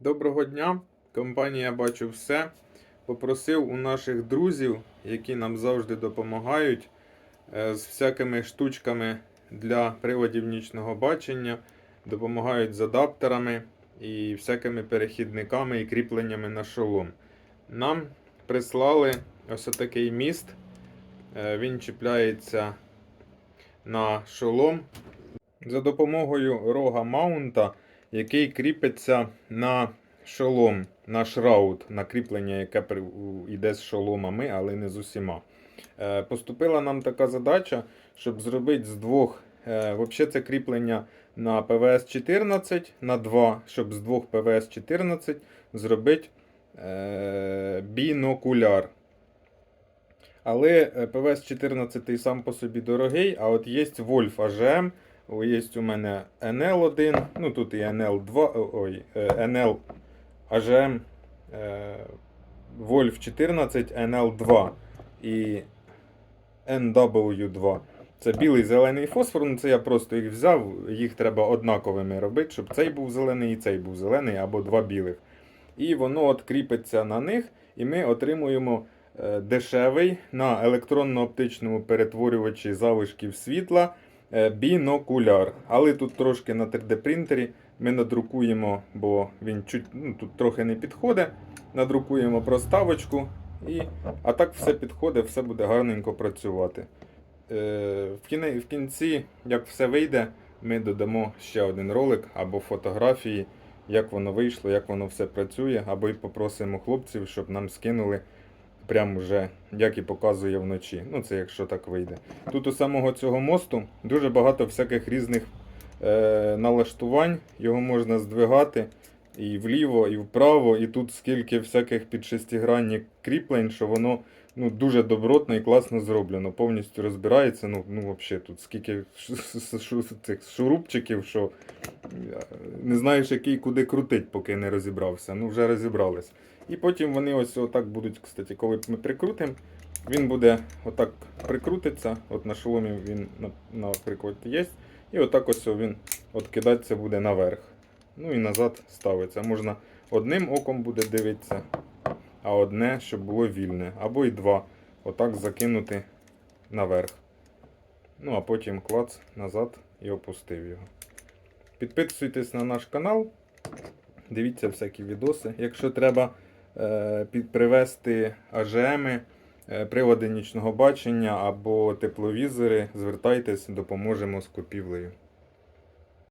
Доброго дня! Компанія Бачу все. Попросив у наших друзів, які нам завжди допомагають е, з всякими штучками для приладів нічного бачення, допомагають з адаптерами і всякими перехідниками і кріпленнями на шолом. Нам прислали ось такий міст. Е, Він чіпляється на шолом за допомогою рога маунта який кріпиться на шолом, на шраут, на кріплення, яке йде з шоломами, але не з усіма. Е, Поступила нам така задача, щоб зробити з двох. е, Взагалі це кріплення на ПВС-14 на 2, щоб з двох ПВС-14 зробити е, бінокуляр. Але е, ПВС-14 сам по собі дорогий, а от є AGM, о, Є у мене NL1, ну тут і NL2, ой, е, NL AGM е, Wolf 14 NL2 і NW2. Це білий зелений фосфор, ну це я просто їх взяв, їх треба однаковими робити, щоб цей був зелений і цей був зелений або два білих. І воно от кріпиться на них, і ми отримуємо е, дешевий на електронно-оптичному перетворювачі залишків світла е, бінокуляр. Але тут трошки на 3D принтері ми надрукуємо, бо він чуть, ну, тут трохи не підходить. Надрукуємо проставочку, і, а так все підходить, все буде гарненько працювати. Е, в, кіне, в кінці, як все вийде, ми додамо ще один ролик або фотографії, як воно вийшло, як воно все працює, або й попросимо хлопців, щоб нам скинули прямо вже, як і показує вночі. Ну, це якщо так вийде. Тут у самого цього мосту дуже багато всяких різних е, налаштувань. Його можна здвигати і вліво, і вправо. І тут скільки всяких під шестигранні кріплень, що воно ну, дуже добротно і класно зроблено. Повністю розбирається. Ну, ну взагалі тут скільки цих шурупчиків, що е, не знаєш, який куди крутить, поки не розібрався. Ну, вже розібрались. І потім вони ось отак будуть, кстати, коли ми прикрутимо, він буде отак прикрутиться. От на шоломі він, наприклад, є. І отак ось він от кидатися буде наверх. Ну і назад ставиться. Можна одним оком буде дивитися, а одне, щоб було вільне. Або і два. Отак закинути наверх. Ну, а потім клац назад і опустив його. Підписуйтесь на наш канал. Дивіться всякі відоси. Якщо треба е, привезти АЖМи, е, прилади нічного бачення або тепловізори, звертайтесь, допоможемо з купівлею.